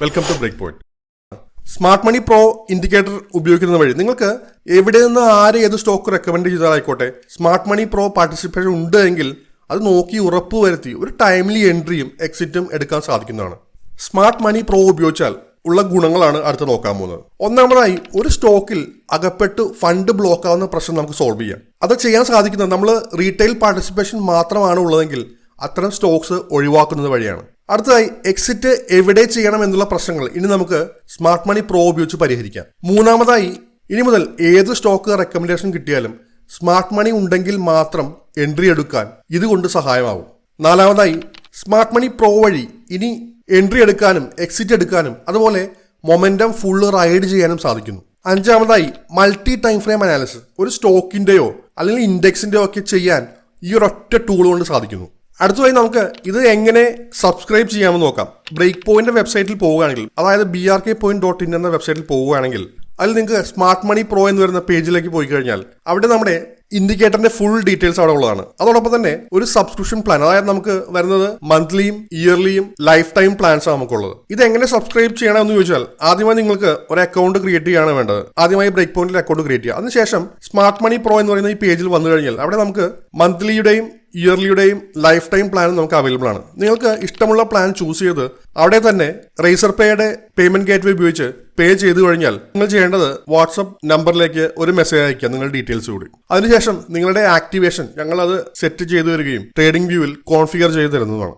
Welcome to break point smart money pro indicator ഉപയോഗിക്കുന്നത് വഴി നിങ്ങൾക്ക് എവിടെ നിന്ന് ആര് ഏത് സ്റ്റോക്ക് റെക്കമെൻഡ് ചെയ്താലായിക്കോട്ടെ സ്മാർട്ട് മണി പ്രോ പാർട്ടിസിപ്പേഷൻ ഉണ്ട് എങ്കിൽ അത് നോക്കി ഉറപ്പ് വരുത്തി ഒരു ടൈംലി എൻട്രിയും എക്സിറ്റും എടുക്കാൻ സാധിക്കുന്നതാണ്. സ്മാർട്ട് മണി പ്രോ ഉപയോഗിച്ചാൽ ഉള്ള ഗുണങ്ങളാണ് അടുത്ത് നോക്കാൻ പോകുന്നത്. ഒന്നാമതായി ഒരു സ്റ്റോക്കിൽ അകപ്പെട്ട് ഫണ്ട് ബ്ലോക്ക് ആവുന്ന പ്രശ്നം നമുക്ക് സോൾവ് ചെയ്യാം. അത് ചെയ്യാൻ സാധിക്കുന്നത് നമ്മൾ റീറ്റെയിൽ പാർട്ടിസിപ്പേഷൻ മാത്രമാണ് ഉള്ളതെങ്കിൽ അത്തരം സ്റ്റോക്സ് ഒഴിവാക്കുന്നത് വഴിയാണ്. അടുത്തതായി എക്സിറ്റ് എവിടെ ചെയ്യണം എന്നുള്ള പ്രശ്നങ്ങൾ. ഇനി നമുക്ക് സ്മാർട്ട് മണി പ്രോ ഉപയോഗിച്ച് പരിഹരിക്കാം. മൂന്നാമതായി ഇനി മുതൽ ഏത് സ്റ്റോക്ക് റെക്കമെൻഡേഷൻ കിട്ടിയാലും സ്മാർട്ട് മണി ഉണ്ടെങ്കിൽ മാത്രം എൻട്രി എടുക്കാൻ ഇതുകൊണ്ട് സഹായമാവും. നാലാമതായി സ്മാർട്ട് മണി പ്രോ വഴി ഇനി എൻട്രി എടുക്കാനും എക്സിറ്റ് എടുക്കാനും അതുപോലെ മൊമെന്റം ഫുള്ള് റൈഡ് ചെയ്യാനും സാധിക്കുന്നു. അഞ്ചാമതായി മൾട്ടി ടൈം ഫ്രെയിം അനാലിസിസ് ഒരു സ്റ്റോക്കിന്റെയോ അല്ലെങ്കിൽ ഇൻഡെക്സിന്റെയോ ഒക്കെ ചെയ്യാൻ ഈ ഒരൊറ്റ ടൂൾ കൊണ്ട് സാധിക്കുന്നു. അടുത്തതായി നമുക്ക് ഇത് എങ്ങനെ സബ്സ്ക്രൈബ് ചെയ്യാമെന്ന് നോക്കാം. ബ്രേക്ക് പോയിന്റ് വെബ്സൈറ്റിൽ പോവുകയാണെങ്കിൽ അതായത് B R K point dot in എന്ന വെബ്സൈറ്റിൽ പോവുകയാണെങ്കിൽ അതിൽ നിങ്ങൾക്ക് സ്മാർട്ട് മണി പ്രോ എന്ന് വരുന്ന പേജിലേക്ക് പോയി കഴിഞ്ഞാൽ അവിടെ നമ്മുടെ ഇൻഡിക്കേറ്ററിന്റെ ഫുൾ ഡീറ്റെയിൽസ് അവിടെ ഉള്ളതാണ്. അതോടൊപ്പം തന്നെ ഒരു സബ്സ്ക്രിപ്ഷൻ പ്ലാൻ അതായത് നമുക്ക് വരുന്നത് മന്ത്ലിയും ഇയർലിയും ലൈഫ് ടൈം പ്ലാൻസ് ആണ് നമുക്കുള്ളത്. ഇത് എങ്ങനെ സബ്സ്ക്രൈബ് ചെയ്യണം എന്ന് ചോദിച്ചാൽ ആദ്യമായി നിങ്ങൾക്ക് ഒരു അക്കൗണ്ട് ക്രിയേറ്റ് ചെയ്യാണ് വേണ്ടത്. ആദ്യമായി ബ്രേക്ക് പോയിന്റിൽ അക്കൗണ്ട് ക്രിയേറ്റ് ചെയ്യുക. അതിനുശേഷം സ്മാർട്ട് മണി പ്രോ എന്ന് പറയുന്ന ഈ പേജിൽ വന്നു കഴിഞ്ഞാൽ അവിടെ നമുക്ക് മന്ത്ലിയുടെയും ഇയർലിയുടെയും ലൈഫ് ടൈം പ്ലാൻ നമുക്ക് അവൈലബിൾ ആണ്. നിങ്ങൾക്ക് ഇഷ്ടമുള്ള പ്ലാൻ ചൂസ് ചെയ്ത് അവിടെ തന്നെ റേസർ പേയുടെ പേയ്മെന്റ് ഗേറ്റ് വേ ഉപയോഗിച്ച് പേ ചെയ്തു കഴിഞ്ഞാൽ നിങ്ങൾ ചെയ്യേണ്ടത് വാട്സപ്പ് നമ്പറിലേക്ക് ഒരു മെസ്സേജ് അയക്കുക നിങ്ങളുടെ ഡീറ്റെയിൽസ് കൂടി. അതിനുശേഷം നിങ്ങളുടെ ആക്ടിവേഷൻ ഞങ്ങൾ അത് സെറ്റ് ചെയ്തു തരികയും ട്രേഡിംഗ് വ്യൂവിൽ കോൺഫിഗർ ചെയ്ത് തരുന്നതാണ്.